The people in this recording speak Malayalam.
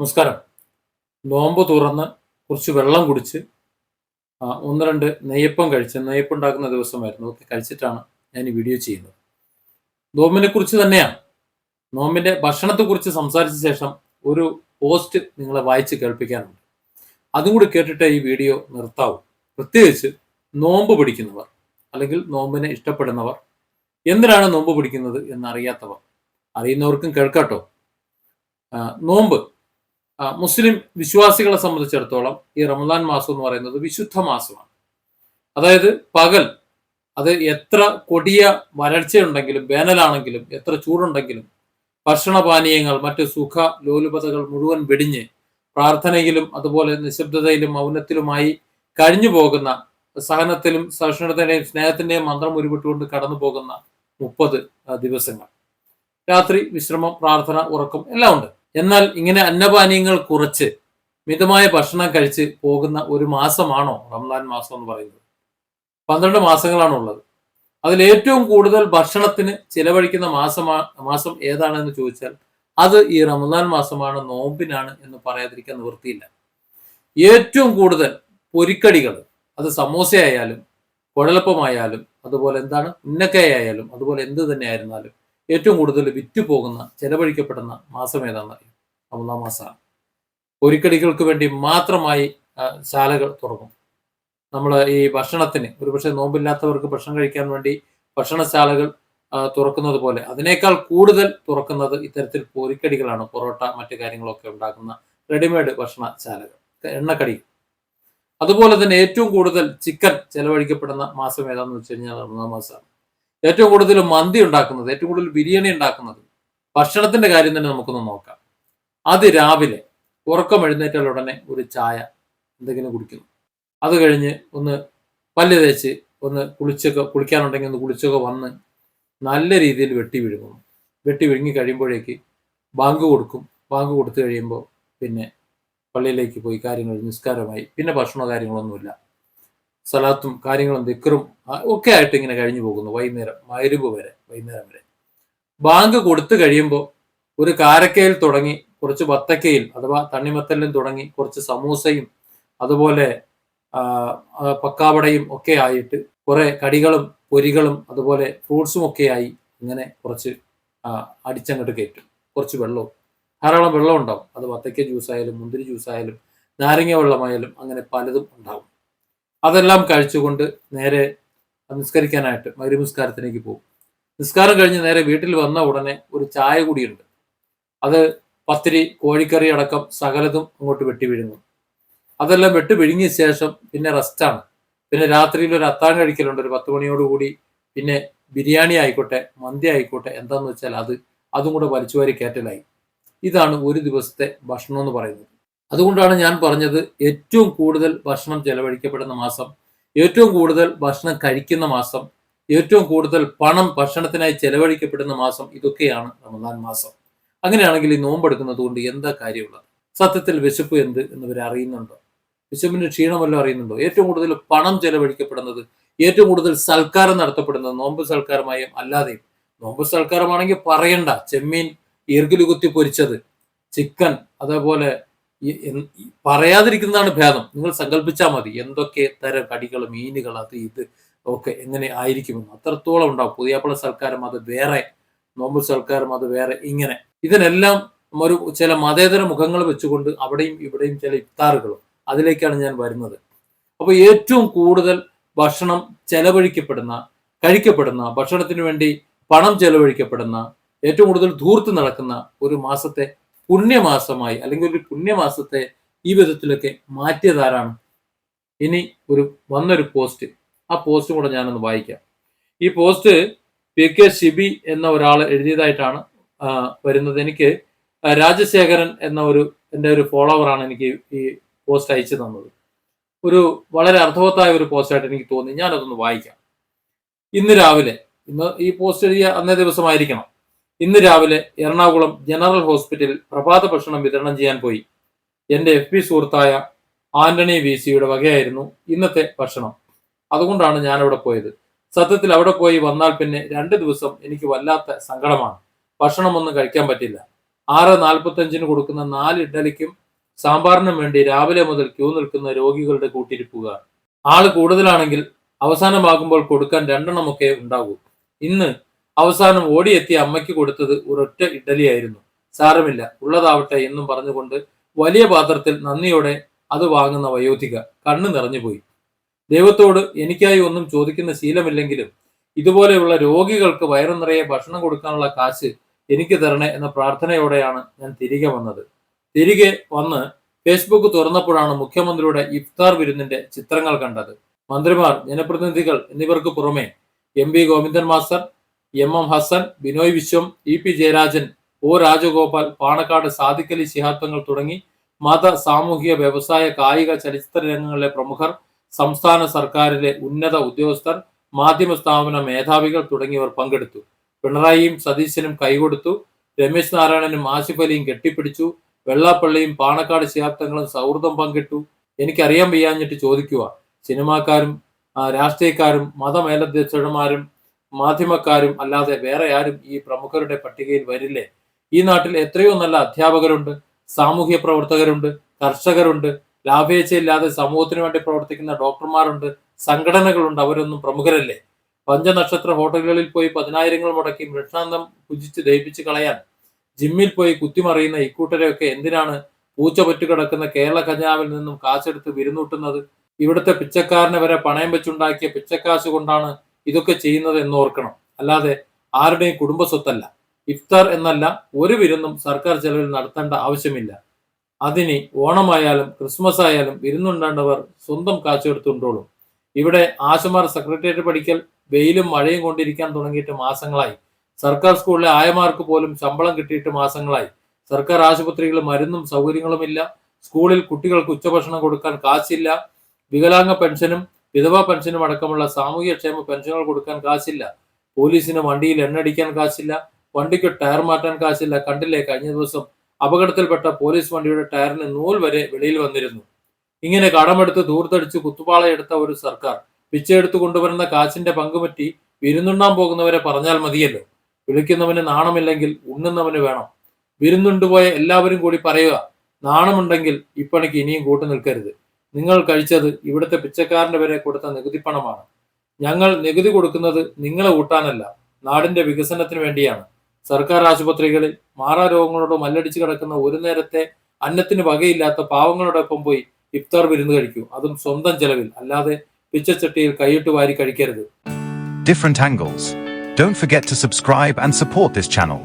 നമസ്കാരം. നോമ്പ് തുറന്ന് കുറച്ച് വെള്ളം കുടിച്ച് ഒന്ന് രണ്ട് നെയ്യപ്പം കഴിച്ച് നെയ്യപ്പം ഉണ്ടാക്കുന്ന ദിവസമായിരുന്നു. ഒക്കെ കഴിച്ചിട്ടാണ് ഞാൻ ഈ വീഡിയോ ചെയ്യുന്നത്. നോമ്പിനെ കുറിച്ച് തന്നെയാണ്. നോമ്പിന്റെ ഭക്ഷണത്തെ കുറിച്ച് സംസാരിച്ച ശേഷം ഒരു പോസ്റ്റ് നിങ്ങളെ വായിച്ച് കേൾപ്പിക്കാനുണ്ട്. അതും കൂടി കേട്ടിട്ട് ഈ വീഡിയോ നിർത്താവും. പ്രത്യേകിച്ച് നോമ്പ് പിടിക്കുന്നവർ അല്ലെങ്കിൽ നോമ്പിനെ ഇഷ്ടപ്പെടുന്നവർ എന്തിനാണ് നോമ്പ് പിടിക്കുന്നത് എന്നറിയാത്തവർ അറിയുന്നവർക്കും കേൾക്കാട്ടോ നോമ്പ് മുസ്ലിം വിശ്വാസികളെ സംബന്ധിച്ചിടത്തോളം ഈ റമദാൻ മാസം എന്ന് പറയുന്നത് വിശുദ്ധ മാസമാണ്. അതായത് പകൽ അത് എത്ര കൊടിയ വരൾച്ചയുണ്ടെങ്കിലും വേനലാണെങ്കിലും എത്ര ചൂടുണ്ടെങ്കിലും ഭക്ഷണപാനീയങ്ങൾ മറ്റ് സുഖ ലോലുപതകൾ മുഴുവൻ വെടിഞ്ഞ് പ്രാർത്ഥനയിലും അതുപോലെ നിശബ്ദതയിലും മൗനത്തിലുമായി കഴിഞ്ഞു പോകുന്ന സഹനത്തിലും സഹിഷ്ണുതയുടെയും സ്നേഹത്തിന്റെയും മന്ത്രം ഉരുവിട്ടുകൊണ്ട് കടന്നു പോകുന്ന മുപ്പത് ദിവസങ്ങൾ. രാത്രി വിശ്രമം പ്രാർത്ഥന ഉറക്കം എല്ലാം ഉണ്ട്. എന്നാൽ ഇങ്ങനെ അന്നപാനീയങ്ങൾ കുറച്ച് മിതമായ ഭക്ഷണം കഴിച്ച് പോകുന്ന ഒരു മാസമാണോ റംസാൻ മാസം എന്ന് പറയുന്നത്? പന്ത്രണ്ട് മാസങ്ങളാണ് ഉള്ളത് അതിൽ ഏറ്റവും കൂടുതൽ ഭക്ഷണത്തിന് ചിലവഴിക്കുന്ന മാസമാ മാസം ഏതാണെന്ന് ചോദിച്ചാൽ അത് ഈ റമദാൻ മാസമാണ് നോമ്പിനാണ് എന്ന് പറയാതിരിക്കാൻ നിവൃത്തിയില്ല. ഏറ്റവും കൂടുതൽ പൊരിക്കടികൾ അത് സമോസയായാലും കുഴലപ്പമായാലും അതുപോലെ എന്താണ് ഉന്നക്കയായാലും അതുപോലെ എന്ത് തന്നെ ആയിരുന്നാലും ഏറ്റവും കൂടുതൽ വിറ്റു പോകുന്ന ചെലവഴിക്കപ്പെടുന്ന മാസം ഏതാണെന്നറിയാം റമദാൻ മാസമാണ്. ഒരിക്കടികൾക്ക് വേണ്ടി മാത്രമായി ശാലകൾ തുറക്കും. നമ്മൾ ഈ ഭക്ഷണത്തിന് ഒരുപക്ഷെ നോമ്പില്ലാത്തവർക്ക് ഭക്ഷണം കഴിക്കാൻ വേണ്ടി ഭക്ഷണശാലകൾ തുറക്കുന്നത് പോലെ അതിനേക്കാൾ കൂടുതൽ തുറക്കുന്നത് ഇത്തരത്തിൽ പൊരിക്കടികളാണ് പൊറോട്ട മറ്റു കാര്യങ്ങളൊക്കെ ഉണ്ടാക്കുന്ന റെഡിമെയ്ഡ് ഭക്ഷണശാലകൾ. എണ്ണക്കടി. അതുപോലെ തന്നെ ഏറ്റവും കൂടുതൽ ചിക്കൻ ചെലവഴിക്കപ്പെടുന്ന മാസം ഏതാണെന്ന് വെച്ച് കഴിഞ്ഞാൽ റമദാൻ മാസമാണ്. ഏറ്റവും കൂടുതൽ മന്തി ഉണ്ടാക്കുന്നത് ഏറ്റവും കൂടുതൽ ബിരിയാണി ഉണ്ടാക്കുന്നത് ഭക്ഷണത്തിന്റെ കാര്യം തന്നെ നമുക്കൊന്ന് നോക്കാം. അത് രാവിലെ ഉറക്കം എഴുന്നേറ്റാൽ ഉടനെ ഒരു ചായ എന്തെങ്കിലും കുടിക്കുന്നു. അത് കഴിഞ്ഞ് ഒന്ന് പല്ല് തേച്ച് ഒന്ന് കുളിച്ചൊക്കെ കുളിക്കാനുണ്ടെങ്കിൽ ഒന്ന് കുളിച്ചൊക്കെ വന്ന് നല്ല രീതിയിൽ വെട്ടി വിഴുങ്ങുന്നു വെട്ടി വിഴുങ്ങി കഴിയുമ്പോഴേക്ക് ബാങ്ക് കൊടുക്കും. ബാങ്ക് കൊടുത്തു കഴിയുമ്പോൾ പിന്നെ പള്ളിയിലേക്ക് പോയി കാര്യങ്ങൾ നിസ്കാരമായി. പിന്നെ ഭക്ഷണ കാര്യങ്ങളൊന്നുമില്ല സലാത്തും കാര്യങ്ങളും ദിക്കറും ഒക്കെ ആയിട്ട് ഇങ്ങനെ കഴിഞ്ഞു പോകുന്നു വൈകുന്നേരം മരുവ് വരെ വൈകുന്നേരം വരെ. ബാങ്ക് കൊടുത്തു കഴിയുമ്പോൾ ഒരു കാരക്കയിൽ തുടങ്ങി കുറച്ച് വത്തക്കയിൽ അഥവാ തണ്ണിമത്തലിലും തുടങ്ങി കുറച്ച് സമൂസയും അതുപോലെ പക്കാവടയും ഒക്കെ ആയിട്ട് കുറെ കടികളും പൊരികളും അതുപോലെ ഫ്രൂട്ട്സും ഒക്കെ ആയി ഇങ്ങനെ കുറച്ച് അടിച്ചങ്ങോട്ട് കയറ്റും. കുറച്ച് വെള്ളവും. ധാരാളം വെള്ളം ഉണ്ടാവും. അത് വത്തക്ക ജ്യൂസ് ആയാലും മുന്തിരി ജ്യൂസ് ആയാലും നാരങ്ങ വെള്ളമായാലും അങ്ങനെ പലതും ഉണ്ടാവും. അതെല്ലാം കഴിച്ചുകൊണ്ട് നേരെ നിസ്കരിക്കാനായിട്ട് മകരി നിസ്കാരത്തിലേക്ക് പോകും. നിസ്കാരം കഴിഞ്ഞ് നേരെ വീട്ടിൽ വന്ന ഉടനെ ഒരു ചായ കൂടിയുണ്ട്. അത് പത്തിരി കോഴിക്കറി അടക്കം സകലതും അങ്ങോട്ട് വെട്ടി വിഴുങ്ങും. അതെല്ലാം വെട്ടി വിഴുങ്ങിയ ശേഷം പിന്നെ റെസ്റ്റാണ് പിന്നെ രാത്രിയിൽ ഒരു അത്താൻ കഴിക്കലുണ്ട്. ഒരു പത്ത് മണിയോടുകൂടി പിന്നെ ബിരിയാണി ആയിക്കോട്ടെ മന്തി ആയിക്കോട്ടെ എന്താന്ന് വെച്ചാൽ അത് അതും കൂടെ വലിച്ചുവാരി കയറ്റലായി ഇതാണ് ഒരു ദിവസത്തെ ഭക്ഷണം എന്ന് പറയുന്നത്. അതുകൊണ്ടാണ് ഞാൻ പറഞ്ഞത് ഏറ്റവും കൂടുതൽ ഭക്ഷണം ചെലവഴിക്കപ്പെടുന്ന മാസം ഏറ്റവും കൂടുതൽ ഭക്ഷണം കഴിക്കുന്ന മാസം ഏറ്റവും കൂടുതൽ പണം ഭക്ഷണത്തിനായി ചെലവഴിക്കപ്പെടുന്ന മാസം ഇതൊക്കെയാണ് റമദാൻ മാസം. അങ്ങനെയാണെങ്കിൽ ഈ നോമ്പെടുക്കുന്നത് കൊണ്ട് എന്താ കാര്യമുള്ളത്? സത്യത്തിൽ വിശപ്പ് എന്ത് എന്നിവർ അറിയുന്നുണ്ടോ? വിശപ്പിന്റെ ക്ഷീണമല്ലോ അറിയുന്നുണ്ടോ? ഏറ്റവും കൂടുതൽ പണം ചെലവഴിക്കപ്പെടുന്നത് ഏറ്റവും കൂടുതൽ സൽക്കാരം നടത്തപ്പെടുന്നത് നോമ്പ് സൽക്കാരമായും അല്ലാതെയും. നോമ്പ് സൽക്കാരമാണെങ്കിൽ പറയണ്ട ചെമ്മീൻ ഈർഗിലുകുത്തി കുത്തി പൊരിച്ചത് ചിക്കൻ അതേപോലെ പറയാതിരിക്കുന്നതാണ് ഭേദം. നിങ്ങൾ സങ്കല്പിച്ചാൽ മതി. എന്തൊക്കെ തരം കടികൾ മീനുകൾ അത് ഇത് ഒക്കെ എങ്ങനെ ആയിരിക്കുമെന്ന് അത്രത്തോളം ഉണ്ടാവും. പുതിയപ്പള സൽക്കാരം അത് വേറെ നോമ്പ് സൽക്കാരം അത് വേറെ ഇങ്ങനെ. ഇതിനെല്ലാം ഒരു ചില മതേതര മുഖങ്ങൾ വെച്ചുകൊണ്ട് അവിടെയും ഇവിടെയും ചില ഇഫ്താറുകളും അതിലേക്കാണ് ഞാൻ വരുന്നത്. അപ്പൊ ഏറ്റവും കൂടുതൽ ഭക്ഷണം ചെലവഴിക്കപ്പെടുന്ന കഴിക്കപ്പെടുന്ന ഭക്ഷണത്തിന് വേണ്ടി പണം ചെലവഴിക്കപ്പെടുന്ന ഏറ്റവും കൂടുതൽ ധൂർത്ത് നടക്കുന്ന ഒരു മാസത്തെ പുണ്യമാസമായി അല്ലെങ്കിൽ ഒരു പുണ്യമാസത്തെ ഈ വിധത്തിലൊക്കെ മാറ്റിയതാരാണ്? ഇനി ഒരു വന്നൊരു പോസ്റ്റ് ആ പോസ്റ്റ് കൂടെ ഞാനൊന്ന് വായിക്കാം. ഈ പോസ്റ്റ് പി കെ ഷിബി എന്ന ഒരാൾ എഴുതിയതായിട്ടാണ് വരുന്നത്. എനിക്ക് രാജശേഖരൻ എന്ന ഒരു എന്റെ ഒരു ഫോളോവറാണ് എനിക്ക് ഈ പോസ്റ്റ് അയച്ചു തന്നത്. ഒരു വളരെ അർത്ഥവത്തായ ഒരു പോസ്റ്റായിട്ട് എനിക്ക് തോന്നി. ഞാനതൊന്ന് വായിക്കാം. ഇന്ന് രാവിലെ ഇന്ന് ഈ പോസ്റ്റ് എഴുതിയ അന്നേ ദിവസമായിരിക്കണം. ഇന്ന് രാവിലെ എറണാകുളം ജനറൽ ഹോസ്പിറ്റലിൽ പ്രഭാത ഭക്ഷണം വിതരണം ചെയ്യാൻ പോയി. എന്റെ എഫ് പി സുഹൃത്തായ ആന്റണി വി സിയുടെ വകയായിരുന്നു ഇന്നത്തെ ഭക്ഷണം. അതുകൊണ്ടാണ് ഞാൻ അവിടെ പോയത്. സത്യത്തിൽ അവിടെ പോയി വന്നാൽ പിന്നെ രണ്ട് ദിവസം എനിക്ക് വല്ലാത്ത സങ്കടമാണ്. ഭക്ഷണമൊന്നും കഴിക്കാൻ പറ്റില്ല. ആറ് നാൽപ്പത്തഞ്ചിന് കൊടുക്കുന്ന നാല് ഇഡ്ഡലിക്കും സാമ്പാറിനും വേണ്ടി രാവിലെ മുതൽ ക്യൂ നിൽക്കുന്ന രോഗികളുടെ കൂട്ടിരിപ്പുകാർ ആൾ കൂടുതലാണെങ്കിൽ അവസാനമാകുമ്പോൾ കൊടുക്കാൻ രണ്ടെണ്ണമൊക്കെ ഉണ്ടാകൂ. ഇന്ന് അവസാനം ഓടിയെത്തിയ അമ്മയ്ക്ക് കൊടുത്തത് ഒരൊറ്റ ഇഡലിയായിരുന്നു സാരമില്ല ഉള്ളതാവട്ടെ എന്നും പറഞ്ഞുകൊണ്ട് വലിയ പാത്രത്തിൽ നന്ദിയോടെ അത് വാങ്ങുന്ന വയോധിക കണ്ണു നിറഞ്ഞുപോയി. ദൈവത്തോട് എനിക്കായി ഒന്നും ചോദിക്കുന്ന ശീലമില്ലെങ്കിലും ഇതുപോലെയുള്ള രോഗികൾക്ക് വയറു നിറയെ ഭക്ഷണം കൊടുക്കാനുള്ള കാശ് എനിക്ക് തരണേ എന്ന പ്രാർത്ഥനയോടെയാണ് ഞാൻ തിരികെ വന്നത്. തിരികെ വന്ന് ഫേസ്ബുക്ക് തുറന്നപ്പോഴാണ് മുഖ്യമന്ത്രിയുടെ ഇഫ്താർ വിരുന്നിന്റെ ചിത്രങ്ങൾ കണ്ടത്. മന്ത്രിമാർ ജനപ്രതിനിധികൾ എന്നിവർക്ക് പുറമെ M Govindan master M M Hassan Binoy Viswam E P Jayarajan O Rajagopal Panakkad Sadiqali ശിഹാത്വങ്ങൾ തുടങ്ങി മത സാമൂഹിക വ്യവസായ കായിക ചലച്ചിത്ര രംഗങ്ങളിലെ പ്രമുഖർ സംസ്ഥാന സർക്കാരിലെ ഉന്നത ഉദ്യോഗസ്ഥർ മാധ്യമ സ്ഥാപന മേധാവികൾ തുടങ്ങിയവർ പങ്കെടുത്തു. പിണറായിയും സതീശനും കൈകൊടുത്തു. രമേശ് നാരായണനും ആസിഫ് അലിയും കെട്ടിപ്പിടിച്ചു. വെള്ളാപ്പള്ളിയും പാണക്കാട് ശിഹാബ്ദങ്ങളും സൗഹൃദം പങ്കിട്ടു. എനിക്കറിയാൻ വയ്യാഞ്ഞിട്ട് ചോദിക്കുക സിനിമാക്കാരും രാഷ്ട്രീയക്കാരും മതമേലധ്യക്ഷന്മാരും മാധ്യമക്കാരും അല്ലാതെ വേറെ ആരും ഈ പ്രമുഖരുടെ പട്ടികയിൽ വരില്ലേ? ഈ നാട്ടിൽ എത്രയോ നല്ല അധ്യാപകരുണ്ട് സാമൂഹ്യ പ്രവർത്തകരുണ്ട് കർഷകരുണ്ട്. ലാഭേച്ഛയില്ലാതെ സമൂഹത്തിന് വേണ്ടി പ്രവർത്തിക്കുന്ന ഡോക്ടർമാരുണ്ട് സംഘടനകളുണ്ട് അവരൊന്നും പ്രമുഖരല്ലേ? പഞ്ചനക്ഷത്ര ഹോട്ടലുകളിൽ പോയി പതിനായിരങ്ങൾ മുടക്കി മൃഷ്ടാന്തം പുജിച്ച് ദഹിപ്പിച്ച് കളയാൻ ജിമ്മിൽ പോയി കുത്തിമറിയുന്ന ഇക്കൂട്ടരെയൊക്കെ എന്തിനാണ് പൂച്ച പറ്റുകിടക്കുന്ന കേരള ഖജനാവിൽ നിന്നും കാശെടുത്ത് വിരുന്നൂട്ടുന്നത്? ഇവിടുത്തെ പിച്ചക്കാരനെ വരെ പണയം വെച്ചുണ്ടാക്കിയ പിച്ചക്കാശ് കൊണ്ടാണ് ഇതൊക്കെ ചെയ്യുന്നത് എന്ന് ഓർക്കണം. അല്ലാതെ ആരുടെയും കുടുംബ സ്വത്തല്ല ഇഫ്താർ എന്നല്ല ഒരു വിരുന്നും സർക്കാർ ചെലവിൽ നടത്തേണ്ട ആവശ്യമില്ല. അതിന് ഓണമായാലും ക്രിസ്മസ് ആയാലും വിരുന്നുണ്ടാണ്ടവർ സ്വന്തം കാച്ചെടുത്തുണ്ടോളും ഇവിടെ ആശമാർ സെക്രട്ടേറിയറ്റ് പഠിക്കൽ വെയിലും മഴയും കൊണ്ടിരിക്കാൻ തുടങ്ങിയിട്ട് മാസങ്ങളായി. സർക്കാർ സ്കൂളിലെ ആയമാർക്ക് പോലും ശമ്പളം കിട്ടിയിട്ട് മാസങ്ങളായി. സർക്കാർ ആശുപത്രികളിൽ മരുന്നും സൗകര്യങ്ങളുമില്ല. സ്കൂളിൽ കുട്ടികൾക്ക് ഉച്ചഭക്ഷണം കൊടുക്കാൻ കാശില്ല. വികലാംഗ പെൻഷനും വിധവാ പെൻഷനും അടക്കമുള്ള സാമൂഹ്യക്ഷേമ പെൻഷനുകൾ കൊടുക്കാൻ കാശില്ല. പോലീസിന് വണ്ടിയിൽ എണ്ണടിക്കാൻ കാശില്ല. വണ്ടിക്ക് ടയർ മാറ്റാൻ കാശില്ല. കണ്ടില്ലേ കഴിഞ്ഞ ദിവസം അപകടത്തിൽപ്പെട്ട പോലീസ് വണ്ടിയുടെ ടയറിന് നൂൽ വരെ വെളിയിൽ വന്നിരുന്നു. ഇങ്ങനെ കടമെടുത്ത് ദൂർത്തടിച്ച് കുത്തുപാളയെടുത്ത ഒരു സർക്കാർ പിച്ചെടുത്ത് കൊണ്ടുവരുന്ന കാശിന്റെ പങ്കുപറ്റി വിരുന്നുണ്ണാൻ പോകുന്നവരെ പറഞ്ഞാൽ മതിയല്ലോ. വിളിക്കുന്നവന് നാണമില്ലെങ്കിൽ ഉണ്ണുന്നവന് വേണം. വിരുന്നുണ്ടുപോയ എല്ലാവരും കൂടി പറയുക നാണമുണ്ടെങ്കിൽ ഇപ്പണിക്ക് ഇനിയും കൂട്ടു നിൽക്കരുത്. നിങ്ങൾ കഴിച്ചത് ഇവിടുത്തെ പിച്ചക്കാരന്റെ വരെ കൊടുത്ത നികുതി പണമാണ്. ഞങ്ങൾ നികുതി കൊടുക്കുന്നത് നിങ്ങളെ ഊട്ടാനല്ല നാടിന്റെ വികസനത്തിന് വേണ്ടിയാണ്. സർക്കാർ ആശുപത്രികളിൽ മാറാ രോഗങ്ങളോട് മല്ലടിച്ച് കിടക്കുന്ന ഒരു നേരത്തെ അന്നത്തിന് വകയില്ലാത്ത പാവങ്ങളോടൊപ്പം പോയി ഇഫ്താർ വിരുന്ന് കഴിക്കൂ. അതും സ്വന്തം ചെലവിൽ അല്ലാതെ പിച്ചച്ചട്ടിയിൽ കൈയിട്ട് വാരി കഴിക്കരുത്. Different angles don't forget to subscribe and support this channel.